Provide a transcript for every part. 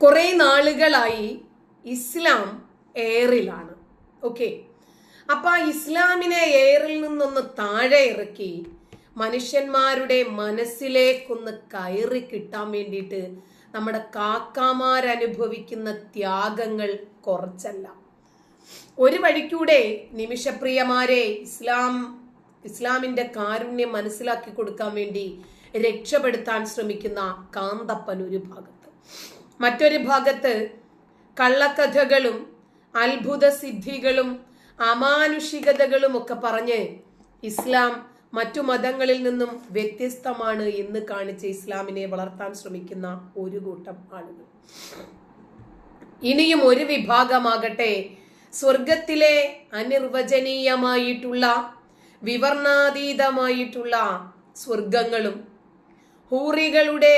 കുറെ നാളുകളായി ഇസ്ലാം എയറിലാണ്. ഓക്കെ. അപ്പൊ ആ ഇസ്ലാമിനെ എയറിൽ നിന്നൊന്ന് താഴെ ഇറക്കി മനുഷ്യന്മാരുടെ മനസ്സിലേക്കൊന്ന് കയറി കിട്ടാൻ വേണ്ടിയിട്ട് നമ്മുടെ കാക്കാമാരനുഭവിക്കുന്ന ത്യാഗങ്ങൾ കുറച്ചല്ല. ഒരു വഴിക്കൂടെ നിമിഷപ്രിയമാരെ ഇസ്ലാം ഇസ്ലാമിന്റെ കാരുണ്യം മനസ്സിലാക്കി കൊടുക്കാൻ വേണ്ടി രക്ഷപ്പെടുത്താൻ ശ്രമിക്കുന്ന കാന്തപ്പൻ ഒരു ഭാഗത്ത്. മറ്റൊരു ഭാഗത്ത് കള്ളക്കഥകളും അത്ഭുത സിദ്ധികളും അമാനുഷികതകളും ഒക്കെ പറഞ്ഞ് ഇസ്ലാം മറ്റു മതങ്ങളിൽ നിന്നും വ്യത്യസ്തമാണ് എന്ന് കാണിച്ച് ഇസ്ലാമിനെ വളർത്താൻ ശ്രമിക്കുന്ന ഒരു കൂട്ടം ആളുകൾ. ഇനിയും ഒരു വിഭാഗമാകട്ടെ സ്വർഗത്തിലെ അനിർവചനീയമായിട്ടുള്ള വിവർണാതീതമായിട്ടുള്ള സ്വർഗങ്ങളും ഹൂറികളുടെ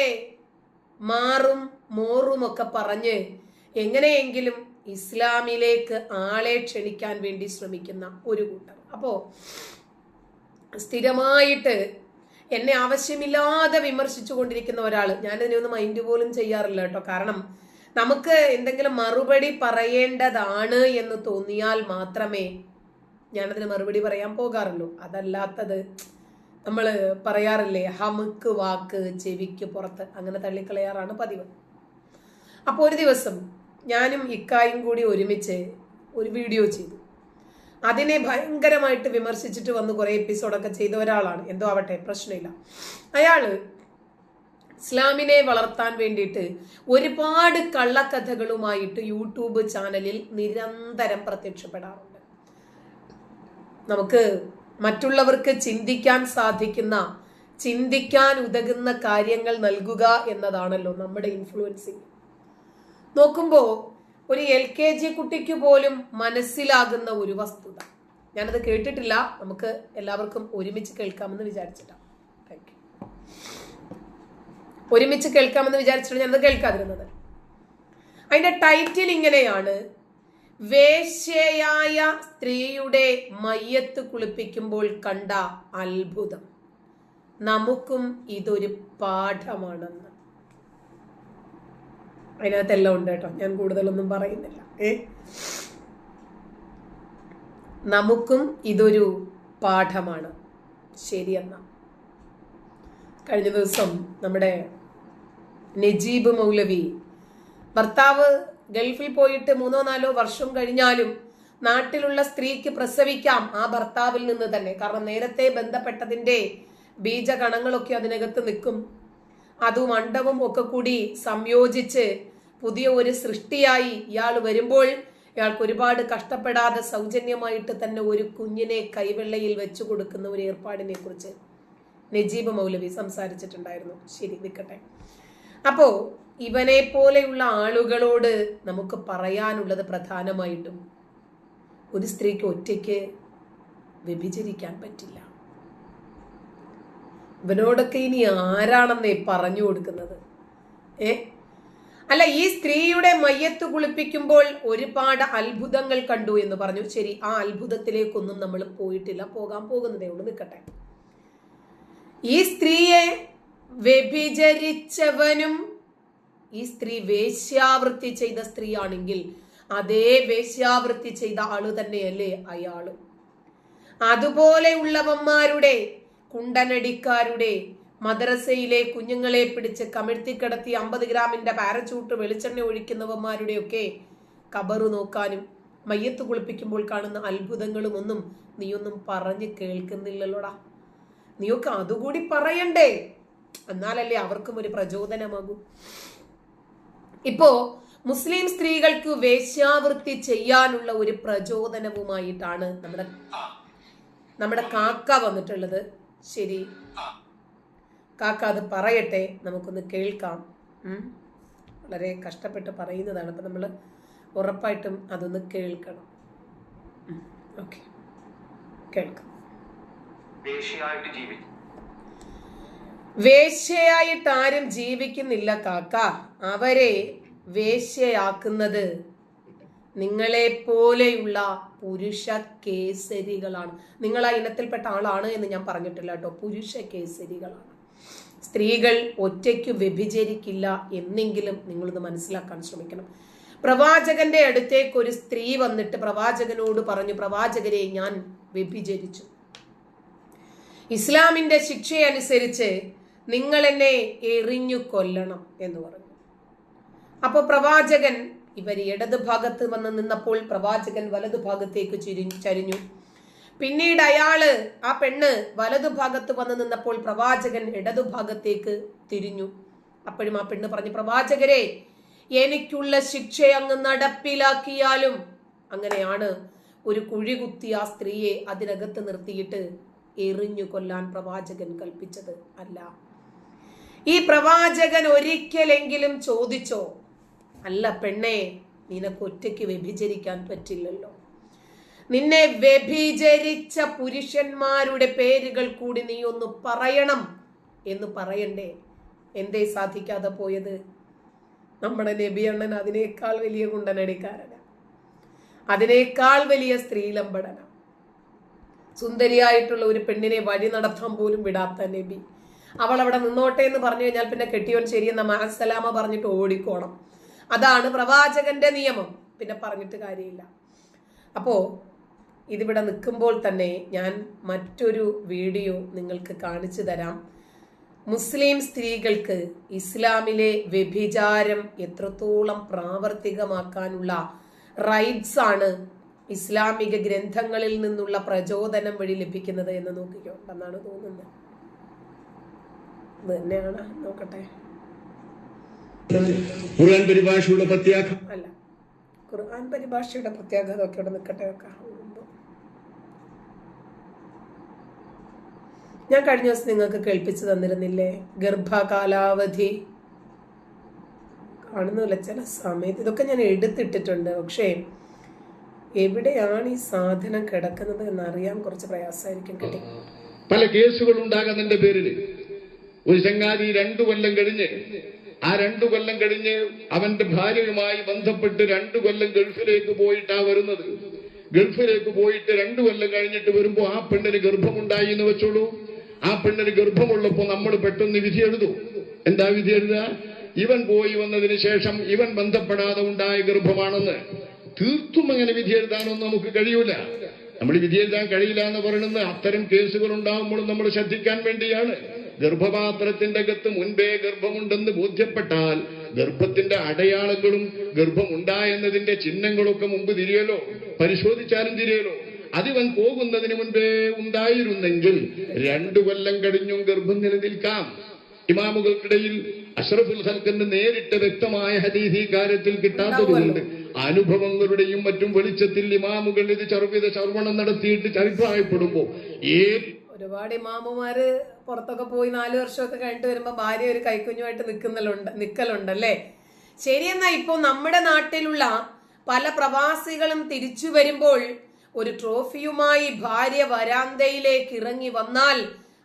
മാറും മോറുമൊക്കെ പറഞ്ഞ് എങ്ങനെയെങ്കിലും ഇസ്ലാമിലേക്ക് ആളെ ക്ഷണിക്കാൻ വേണ്ടി ശ്രമിക്കുന്ന ഒരു കൂട്ടം. അപ്പോ സ്ഥിരമായിട്ട് എന്നെ ആവശ്യമില്ലാതെ വിമർശിച്ചു കൊണ്ടിരിക്കുന്ന ഒരാൾ ഞാനിതിനൊന്നും മൈൻഡ് പോലും ചെയ്യാറില്ല കേട്ടോ. കാരണം നമുക്ക് എന്തെങ്കിലും മറുപടി പറയേണ്ടതാണ് എന്ന് തോന്നിയാൽ മാത്രമേ ഞാനതിന് മറുപടി പറയാൻ പോകാറുള്ളൂ. അതല്ലാത്തത് നമ്മൾ പറയാറില്ലേ ഹമുക്ക് വാക്ക് ചെവിക്ക് പുറത്ത് അങ്ങനെ തള്ളിക്കളയാറാണ് പതിവ്. അപ്പോൾ ഒരു ദിവസം ഞാനും ഇക്കായും കൂടി ഒരുമിച്ച് ഒരു വീഡിയോ ചെയ്തു. അതിനെ ഭയങ്കരമായിട്ട് വിമർശിച്ചിട്ട് വന്ന് കുറേ എപ്പിസോഡൊക്കെ ചെയ്ത ഒരാളാണ്. എന്തോ ആവട്ടെ പ്രശ്നമില്ല. അയാൾ ഇസ്ലാമിനെ വളർത്താൻ വേണ്ടിയിട്ട് ഒരുപാട് കള്ളക്കഥകളുമായിട്ട് യൂട്യൂബ് ചാനലിൽ നിരന്തരം പ്രത്യക്ഷപ്പെടാറുണ്ട്. നമുക്ക് മറ്റുള്ളവർക്ക് ചിന്തിക്കാൻ സാധിക്കുന്ന ചിന്തിക്കാൻ ഉതകുന്ന കാര്യങ്ങൾ നൽകുക എന്നതാണല്ലോ നമ്മുടെ ഇൻഫ്ലുവൻസിങ് നോക്കുമ്പോ ഒരു എൽ കെ ജി കുട്ടിക്ക് പോലും മനസ്സിലാകുന്ന ഒരു വസ്തുത. ഞാനത് കേട്ടിട്ടില്ല. നമുക്ക് എല്ലാവർക്കും ഒരുമിച്ച് കേൾക്കാമെന്ന് വിചാരിച്ചിട്ടാണ് താങ്ക് യു ഒരുമിച്ച് കേൾക്കാമെന്ന് വിചാരിച്ചിട്ട് ഞാനത് കേൾക്കാതിരുന്നത്. അതിന്റെ ടൈറ്റിൽ ഇങ്ങനെയാണ്. വേശ്യയായ സ്ത്രീയുടെ മയ്യത്ത് കുളിപ്പിക്കുമ്പോൾ കണ്ട അത്ഭുതം. നമുക്കും ഇതൊരു പാഠമാണെന്ന്. അതിനകത്തെല്ലാം ഉണ്ട് കേട്ടോ. ഞാൻ കൂടുതലൊന്നും പറയുന്നില്ല. ഏ? നമുക്കും ഇതൊരു പാഠമാണ്. ശരിയെന്ന കഴിഞ്ഞ ദിവസം നമ്മുടെ നജീബ് മൗലവി ഭർത്താവ് ഗൾഫിൽ പോയിട്ട് മൂന്നോ നാലോ വർഷം കഴിഞ്ഞാലും നാട്ടിലുള്ള സ്ത്രീക്ക് പ്രസവിക്കാം ആ ഭർത്താവിൽ നിന്ന് തന്നെ. കാരണം നേരത്തെ ബന്ധപ്പെട്ടതിന്റെ ബീജകണങ്ങളൊക്കെ അതിനകത്ത് നിൽക്കും. അതും അണ്ടവും ഒക്കെ കൂടി സംയോജിച്ച് പുതിയ ഒരു സൃഷ്ടിയായി ഇയാൾ വരുമ്പോൾ ഇയാൾക്ക് ഒരുപാട് കഷ്ടപ്പെടാതെ സൗജന്യമായിട്ട് തന്നെ ഒരു കുഞ്ഞിനെ കൈവെള്ളയിൽ വെച്ചു കൊടുക്കുന്ന ഒരു ഏർപ്പാടിനെ കുറിച്ച് നജീബ് മൗലവി സംസാരിച്ചിട്ടുണ്ടായിരുന്നു. ശരി നിൽക്കട്ടെ. അപ്പോ ഇവനെ പോലെയുള്ള ആളുകളോട് നമുക്ക് പറയാനുള്ളത് പ്രധാനമായിട്ടും ഒരു സ്ത്രീക്ക് ഒറ്റയ്ക്ക് വ്യഭിചരിക്കാൻ പറ്റില്ല. ഇവനോടൊക്കെ ഇനി ആരാണെന്നേ പറഞ്ഞു കൊടുക്കുന്നത്? ഏ? അല്ല ഈ സ്ത്രീയുടെ മയ്യത്ത് കുളിപ്പിക്കുമ്പോൾ ഒരുപാട് അത്ഭുതങ്ങൾ കണ്ടു എന്ന് പറഞ്ഞു. ശരി ആ അത്ഭുതത്തിലേക്കൊന്നും നമ്മൾ പോയിട്ടില്ല. പോകാൻ പോകുന്നതേ ഉള്ളൂ. നിൽക്കട്ടെ. ഈ സ്ത്രീയെ വ്യഭിചരിച്ചവനും ഈ സ്ത്രീ വേശ്യാവൃത്തി ചെയ്ത സ്ത്രീയാണെങ്കിൽ അതേ വേശ്യാവൃത്തി ചെയ്ത ആൾ തന്നെയല്ലേ അയാൾ? അതുപോലെയുള്ളവന്മാരുടെ കുണ്ടനടിക്കാരുടെ മദ്രസയിലെ കുഞ്ഞുങ്ങളെ പിടിച്ച് കമിഴ്ത്തി കിടത്തി അമ്പത് ഗ്രാമിന്റെ പാരച്ചൂട്ട് വെളിച്ചെണ്ണ ഒഴിക്കുന്നവന്മാരുടെയൊക്കെ കബറു നോക്കാനും മയ്യത്ത് കുളിപ്പിക്കുമ്പോൾ കാണുന്ന അത്ഭുതങ്ങളും ഒന്നും നീയൊന്നും പറഞ്ഞ് കേൾക്കുന്നില്ലല്ലോടാ. നീയൊക്കെ അതുകൂടി പറയണ്ടേ? എന്നാലല്ലേ അവർക്കും ഒരു പ്രചോദനമാകൂ. ഇപ്പോ മുസ്ലിം സ്ത്രീകൾക്ക് വേശ്യാവൃത്തി ചെയ്യാനുള്ള ഒരു പ്രചോദനവുമായിട്ടാണ് നമ്മുടെ നമ്മുടെ കാക്ക വന്നിട്ടുള്ളത്. ശരി. കാക്ക അത് പറയട്ടെ നമുക്കൊന്ന് കേൾക്കാം. വളരെ കഷ്ടപ്പെട്ട് പറയുന്നതാണ് അപ്പം നമ്മൾ ഉറപ്പായിട്ടും അതൊന്ന് കേൾക്കണം. ഓക്കെ. കേൾക്കാം. വേശ്യയായിട്ട് ജീവിക്കും വേശ്യയായിട്ട് ആരും ജീവിക്കുന്നില്ല കാക്ക. അവരെ വേശ്യയാക്കുന്നത് നിങ്ങളെ പോലെയുള്ള പുരുഷ കേസരികളാണ് നിങ്ങൾ ആ ഇനത്തിൽപ്പെട്ട ആളാണ് എന്ന് ഞാൻ പറഞ്ഞിട്ടില്ല കേട്ടോ. പുരുഷ കേസരികളാണ് സ്ത്രീകൾ ഒറ്റയ്ക്ക് വ്യഭിചരിക്കില്ല എന്നെങ്കിലും നിങ്ങളൊന്ന് മനസ്സിലാക്കാൻ ശ്രമിക്കണം. പ്രവാചകന്റെ അടുത്തേക്ക് ഒരു സ്ത്രീ വന്നിട്ട് പ്രവാചകനോട് പറഞ്ഞു പ്രവാചകരെ ഞാൻ വ്യഭിചരിച്ചു. ഇസ്ലാമിന്റെ ശിക്ഷയനുസരിച്ച് നിങ്ങൾ എന്നെ എറിഞ്ഞു കൊല്ലണം എന്ന് പറഞ്ഞു. അപ്പോൾ പ്രവാചകൻ ഇവർ ഇടത് ഭാഗത്ത് വന്ന് നിന്നപ്പോൾ പ്രവാചകൻ വലതു ഭാഗത്തേക്ക് ചിരി- ചരിഞ്ഞു. പിന്നീട് അയാൾ ആ പെണ്ണ് വലതു ഭാഗത്ത് വന്ന് നിന്നപ്പോൾ പ്രവാചകൻ ഇടതു ഭാഗത്തേക്ക് തിരിഞ്ഞു. അപ്പോഴും ആ പെണ്ണ് പറഞ്ഞു പ്രവാചകരെ എനിക്കുള്ള ശിക്ഷ അങ്ങ് നടപ്പിലാക്കിയാലും അങ്ങനെയാണ് ഒരു കുഴി കുത്തി ആ സ്ത്രീയെ അതിനകത്ത് നിർത്തിയിട്ട് എറിഞ്ഞു കൊല്ലാൻ പ്രവാചകൻ കൽപ്പിച്ചത് അല്ല. ഈ പ്രവാചകൻ ഒരിക്കലെങ്കിലും ചോദിച്ചോ? അല്ല പെണ്ണെ നിനക്ക് ഒറ്റയ്ക്ക് വ്യഭിചരിക്കാൻ പറ്റില്ലല്ലോ. നിന്നെ വ്യഭിചരിച്ച പുരുഷന്മാരുടെ പേരുകൾ കൂടി നീ ഒന്ന് പറയണം എന്ന് പറയണ്ടേ? എന്തേ സാധിക്കാതെ പോയത്? നമ്മുടെ നബി അണ്ണൻ അതിനേക്കാൾ വലിയ കുണ്ടനടിക്കാരന അതിനേക്കാൾ വലിയ സ്ത്രീലമ്പടന. സുന്ദരിയായിട്ടുള്ള ഒരു പെണ്ണിനെ വഴി നടത്താൻ പോലും വിടാത്ത നബി. അവൾ അവിടെ നിന്നോട്ടെ എന്ന് പറഞ്ഞു കഴിഞ്ഞാൽ പിന്നെ കെട്ടിയോൻ ശരിയെന്ന. മാസലാമ പറഞ്ഞിട്ട് ഓടിക്കോണം. അതാണ് പ്രവാചകന്റെ നിയമം. പിന്നെ പറഞ്ഞിട്ട് കാര്യമില്ല. അപ്പോ ഇതിവിടെ നിൽക്കുമ്പോൾ തന്നെ ഞാൻ മറ്റൊരു വീഡിയോ നിങ്ങൾക്ക് കാണിച്ചു തരാം. മുസ്ലിം സ്ത്രീകൾക്ക് ഇസ്ലാമിലെ വ്യഭിചാരം എത്രത്തോളം പ്രാവർത്തികമാക്കാനുള്ള റൈറ്റ്സ് ആണ് ഇസ്ലാമിക ഗ്രന്ഥങ്ങളിൽ നിന്നുള്ള പ്രചോദനം വഴി ലഭിക്കുന്നത് എന്ന് നോക്കിക്കോ. എന്നാണ് തോന്നുന്നത്? ഇത് തന്നെയാണ്. നോക്കട്ടെ. ഖുർആൻ പരിഭാഷയുടെ പ്രത്യാഘാതം. അല്ല ഖുർആൻ പരിഭാഷയുടെ പ്രത്യാഘാതമൊക്കെ ഇവിടെ നിൽക്കട്ടെ ഞാൻ കഴിഞ്ഞ ദിവസം നിങ്ങൾക്ക് കേൾപ്പിച്ചു തന്നിരുന്നില്ലേ? ഗർഭകാലാവധി. കാണുന്നില്ല ചില സമയത്ത് ഇതൊക്കെ ഞാൻ എടുത്തിട്ടിട്ടുണ്ട്. പക്ഷേ എവിടെയാണ് ഈ സാധനം കിടക്കുന്നത് എന്നറിയാൻ കുറച്ച് പ്രയാസമായിരിക്കും കിട്ടി. പല കേസുകൾ ഉണ്ടാകുന്നതിന്റെ പേരിൽ ഒരു ചങ്ങാതി രണ്ടു കൊല്ലം കഴിഞ്ഞ് ആ രണ്ടു കൊല്ലം കഴിഞ്ഞ് അവന്റെ ഭാര്യയുമായി ബന്ധപ്പെട്ട് രണ്ടു കൊല്ലം ഗൾഫിലേക്ക് പോയിട്ടാ വരുന്നത്. ഗൾഫിലേക്ക് പോയിട്ട് രണ്ടു കൊല്ലം കഴിഞ്ഞിട്ട് വരുമ്പോ ആ പെണ്ണിന് ഗർഭമുണ്ടായി എന്ന് വെച്ചോളൂ. ആ പെണ്ണിന് ഗർഭമുള്ളപ്പോ നമ്മൾ പെട്ടെന്ന് വിധി എഴുതും. എന്താ വിധി എഴുതുക? ഇവൻ പോയി വന്നതിന് ശേഷം ഇവൻ ബന്ധപ്പെടാതെ ഉണ്ടായ ഗർഭമാണെന്ന്. തീർത്തും അങ്ങനെ വിധി എഴുതാനൊന്നും നമുക്ക് കഴിയൂല. നമ്മൾ വിധി എഴുതാൻ കഴിയില്ല എന്ന് പറയുന്നത് അത്തരം കേസുകൾ ഉണ്ടാകുമ്പോഴും നമ്മൾ ശ്രദ്ധിക്കാൻ വേണ്ടിയാണ്. ഗർഭപാത്രത്തിന്റെ അകത്ത് മുൻപേ ഗർഭമുണ്ടെന്ന് ബോധ്യപ്പെട്ടാൽ ഗർഭത്തിന്റെ അടയാളങ്ങളും ഗർഭമുണ്ടായെന്നതിന്റെ ചിഹ്നങ്ങളൊക്കെ മുമ്പ് തിരിയലോ? പരിശോധിച്ചാലും തിരിയലോ? അതിവൻ പോകുന്നതിന് മുൻപേ ഉണ്ടായിരുന്നെങ്കിൽ രണ്ടു കൊല്ലം കഴിഞ്ഞും ഗർഭം നിലനിൽക്കാം. ഇമാമുകൾക്കിടയിൽ അഷ്റഫുൽ ഹൽക്കന് നേരിട്ട് വ്യക്തമായ ഹദീസ് കാര്യത്തിൽ കിട്ടാത്തതുകൊണ്ട് അനുഭവങ്ങളുടെയും മറ്റും വെളിച്ചത്തിൽ ഇമാമുകൾ ഇത് ചർവിത ചർവണം നടത്തിയിട്ട് അഭിപ്രായപ്പെടുമ്പോ ഏ ഒരുപാട് ഇമാമുമാര് പുറത്തൊക്കെ പോയി നാല് വർഷമൊക്കെ കഴിഞ്ഞിട്ട് വരുമ്പോൾ ഭാര്യ ഒരു കൈക്കുഞ്ഞുമായിട്ട് നിൽക്കുന്നുണ്ട് നിൽക്കലുണ്ടല്ലേ ശരിയെന്നാ ഇപ്പോൾ നമ്മുടെ നാട്ടിലുള്ള പല പ്രവാസികളും തിരിച്ചു വരുമ്പോൾ ഒരു ട്രോഫിയുമായി ഭാര്യ വരാന്തയിലേക്ക് ഇറങ്ങി വന്നാൽ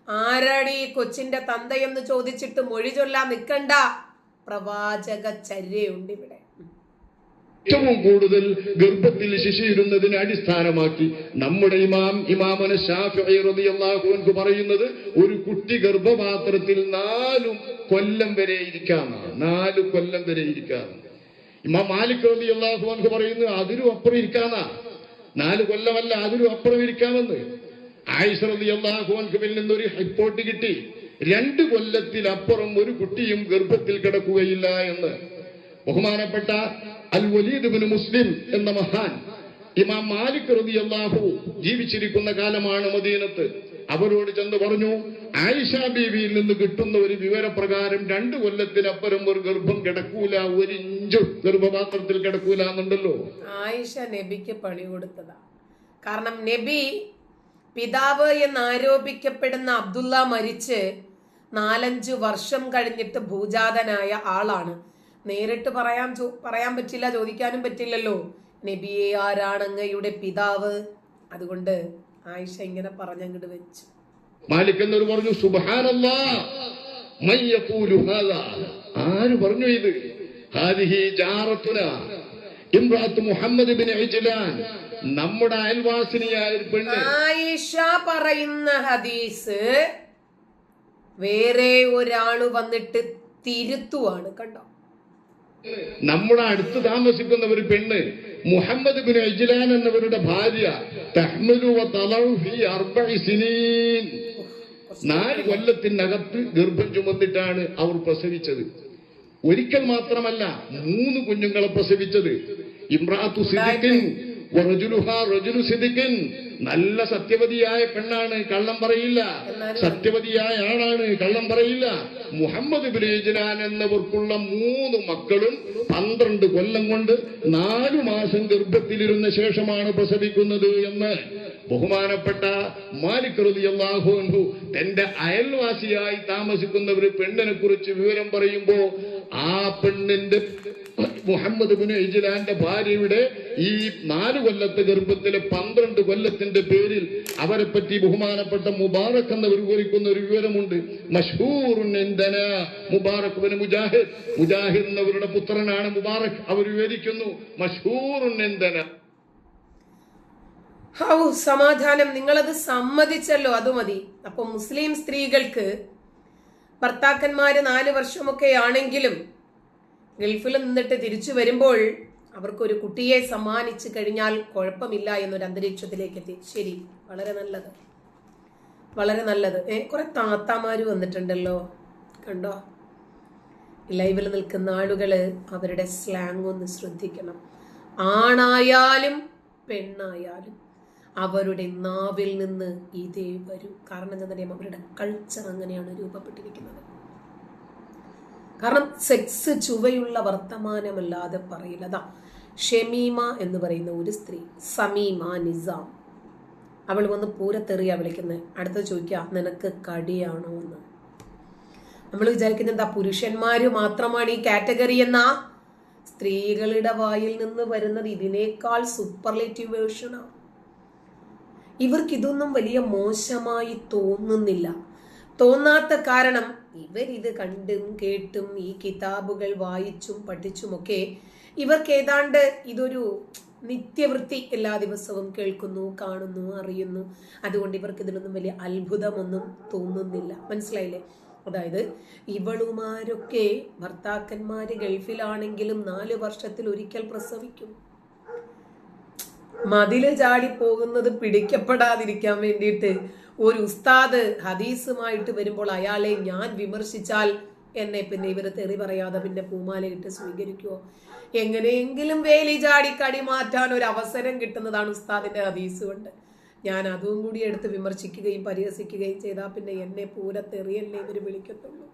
ആരാടി കൊച്ചിന്റെ തന്തയെന്ന് ചോദിച്ചിട്ട് മൊഴി ചൊല്ലാൻ നിൽക്കണ്ട? പ്രവാചക ചര്യയുണ്ട് ഇവിടെ ഏറ്റവും കൂടുതൽ ഗർഭത്തിൽ ശിശിയിരുന്നതിനെ അടിസ്ഥാനമാക്കി നമ്മുടെ ഇമാം ഇമാമന ഷാഫിഅള്ളാഹുവിൻക്ക് പറയുന്നത് ഒരു കുട്ടി ഗർഭപാത്രത്തിൽ നാലു കൊല്ലം വരെ ഇരിക്കാം. നാല് കൊല്ലം വരെ ഇരിക്കാം. ഇമാം മാലിക് റബി അള്ളാഹുവിൻക്ക് പറയുന്നത് അതിരും അപ്പുറം ഇരിക്കാന്നാ. നാല് കൊല്ലമല്ല അതിരും അപ്പുറം ഇരിക്കാമെന്ന്. ആയിഷ റബി നിന്ന് നിന്നൊരു റിപ്പോർട്ട് കിട്ടി. രണ്ട് കൊല്ലത്തിൽ അപ്പുറം ഒരു കുട്ടിയും ഗർഭത്തിൽ കിടക്കുകയില്ല എന്ന്. ബഹുമാനപ്പെട്ട അൽ വലീദ് ബിൻ മുസ്ലിം എന്ന മഹാൻ ഇമാം മാലിക് റളിയല്ലാഹു ജീവിച്ചിരിക്കുന്ന കാലമാണ് മദീനത്ത്. അവരോട് ചെന്ന് പറഞ്ഞു ആയിഷ ബീവിയിൽ നിന്ന് കിട്ടുന്ന ഒരു വിവരപ്രകാരം രണ്ടു കൊല്ലത്തിനപ്പുറം ഒരു ഗർഭം കിടക്കൂല ഒരു ഇഞ്ച് ഗർഭപാത്രത്തിൽ കിടക്കൂല എന്നുണ്ടല്ലോ. ആയിഷ നബിക്ക് പണി കൊടുത്തതാ. കാരണം നബി പിതാവ് എന്ന് ആരോപിക്കപ്പെടുന്ന അബ്ദുള്ള മരിച്ച് നാലഞ്ചു വർഷം കഴിഞ്ഞിട്ട് ഭൂജാതനായ ആളാണ്. നേരിട്ട് പറയാൻ പറയാൻ പറ്റില്ല ചോദിക്കാനും പറ്റില്ലല്ലോ. നബിയെ ആരാണങ്ങയുടെ പിതാവ്? അതുകൊണ്ട് ആയിഷ ഇങ്ങനെ പറഞ്ഞങ്ങോട്ട് വെച്ചു. മാലിക് എന്നൊരു പറഞ്ഞു ഹാദാ. ആര് പറഞ്ഞു ഇത്? മുഹമ്മദ് ബിൻ നമ്മുടെ അയൽവാസിനിയായ ഒരു പെണ്ണ്. ആയിഷ പറയുന്ന ഹദീസ് വേറെ ഒരാൾ വന്നിട്ട് തിരുത്തുവാണ് കണ്ടോ? നമ്മുടെ അടുത്ത് താമസിക്കുന്ന ഒരു പെണ്ണ് മുഹമ്മദ് ബിൻ അജ്ലാൻ എന്നവരുടെ ഭാര്യ നാല് കൊല്ലത്തിനകത്ത് ഗർഭം ചുമന്നിട്ടാണ് അവർ പ്രസവിച്ചത്. ഒരിക്കൽ മാത്രമല്ല മൂന്ന് കുഞ്ഞുങ്ങളെ പ്രസവിച്ചത്. ഇമ്രാത്തു സിദ്ദിഖിൻ നല്ല സത്യവതിയായ പെണ്ണാണ് കള്ളം പറയില്ല. സത്യവതിയായ ആണാണ് കള്ളം പറയില്ല. മുഹമ്മദ് ബിൻ ഇജ്ലാൻ എന്നവർക്കുള്ള മൂന്ന് മക്കളും പന്ത്രണ്ട് കൊല്ലം കൊണ്ട് നാലു മാസം ഗർഭത്തിലിരുന്ന ശേഷമാണ് പ്രസവിക്കുന്നത് എന്ന് ബഹുമാനപ്പെട്ട മാലിക് റളിയല്ലാഹു തന്റെ അയൽവാസിയായി താമസിക്കുന്ന ഒരു പെണ്ണിനെ കുറിച്ച് വിവരം പറയുമ്പോ ആ പെണ്ണിന്റെ മുഹമ്മദ് ബിൻ ഇജ്ലാന്റെ ഭാര്യയുടെ ഈ നാല് കൊല്ലത്തെ ഗർഭത്തിലെ പന്ത്രണ്ട് കൊല്ലത്തിന്റെ പേരിൽ അവരെ പറ്റി ബഹുമാനപ്പെട്ട മുബാറക് എന്ന് വിവരിക്കുന്ന ഒരു വിവരമുണ്ട്. മഷൂറുൻ ഇന്ധന മുബാറക് മുജാഹിദ്. മുജാഹിദ് എന്നവരുടെ പുത്രനാണ് മുബാറക് അവർ വിവരിക്കുന്നു. മഷൂറുന്നെന്തന ഹൗ സമാധാനം. നിങ്ങളത് സമ്മതിച്ചല്ലോ അത് മതി. അപ്പൊ മുസ്ലിം സ്ത്രീകൾക്ക് ഭർത്താക്കന്മാര് നാല് വർഷമൊക്കെ ആണെങ്കിലും ഗൾഫിൽ നിന്നിട്ട് തിരിച്ചു വരുമ്പോൾ അവർക്കൊരു കുട്ടിയെ സമ്മാനിച്ചു കഴിഞ്ഞാൽ കുഴപ്പമില്ല എന്നൊരു അന്തരീക്ഷത്തിലേക്ക് എത്തി ശരി വളരെ നല്ലത്. വളരെ നല്ലത്. ഏ കുറെ താത്താമാര് വന്നിട്ടുണ്ടല്ലോ. കണ്ടോ? ലൈവിൽ നിൽക്കുന്ന ആളുകൾ അവരുടെ സ്ലാങ് ഒന്ന് ശ്രദ്ധിക്കണം. ആണായാലും പെണ്ണായാലും. അവരുടെ നാവിൽ നിന്ന് ഇതേ വരും. കാരണം എന്താണെന്നറിയാം അവരുടെ കൾച്ചർ അങ്ങനെയാണ് രൂപപ്പെട്ടിരിക്കുന്നത്. കാരണം സെക്സ് ചുവയുള്ള വർത്തമാനമല്ലാതെ പറയില്ല. അതാ ഷെമീമ എന്ന് പറയുന്ന ഒരു സ്ത്രീ സമീമ നിസാം. അവൾ വന്ന് പൂരത്തെറിയാ വിളിക്കുന്നത് അടുത്ത ചോദിക്കുക നിനക്ക് കടിയാണോ എന്ന്? നമ്മൾ വിചാരിക്കുന്നത് എന്താ പുരുഷന്മാര് മാത്രമാണ് ഈ കാറ്റഗറി എന്ന? സ്ത്രീകളുടെ വായിൽ നിന്ന് വരുന്നത് ഇതിനേക്കാൾ സൂപ്പർലേറ്റീവ് വേർഷനാണ് ഇവർക്ക് ഇതൊന്നും വലിയ മോശമായി തോന്നുന്നില്ല. തോന്നാത്ത കാരണം ഇവരിത് കണ്ടും കേട്ടും ഈ കിതാബുകൾ വായിച്ചും പഠിച്ചുമൊക്കെ ഇവർക്ക് ഏതാണ്ട് ഇതൊരു നിത്യവൃത്തി എല്ലാ ദിവസവും കേൾക്കുന്നു കാണുന്നു അറിയുന്നു. അതുകൊണ്ട് ഇവർക്ക് ഇതിലൊന്നും വലിയ അത്ഭുതമൊന്നും തോന്നുന്നില്ല. മനസ്സിലായില്ലേ? അതായത് ഇവളുമാരൊക്കെ ഭർത്താക്കന്മാര് ഗൾഫിലാണെങ്കിലും നാല് വർഷത്തിൽ ഒരിക്കൽ പ്രസവിക്കും. മതിൽ ചാടി പോകുന്നത് പിടിക്കപ്പെടാതിരിക്കാൻ വേണ്ടിയിട്ട് ഒരു ഉസ്താദ് ഹദീസുമായിട്ട് വരുമ്പോൾ അയാളെ ഞാൻ വിമർശിച്ചാൽ എന്നെ പിന്നെ ഇവർ തെറി പറയാതെ പിന്നെ പൂമാലയിട്ട് സ്വീകരിക്കുമോ എങ്ങനെയെങ്കിലും വേലി ചാടി കടി മാറ്റാൻ ഒരു അവസരം കിട്ടുന്നതാണ് ഉസ്താദിന്റെ ഹദീസ് കൊണ്ട്. ഞാൻ അതും കൂടി എടുത്ത് വിമർശിക്കുകയും പരിഹസിക്കുകയും ചെയ്താൽ പിന്നെ എന്നെ പൂരത്തെറിയല്ലേ ഇവർ വിളിക്കത്തുള്ളൂ.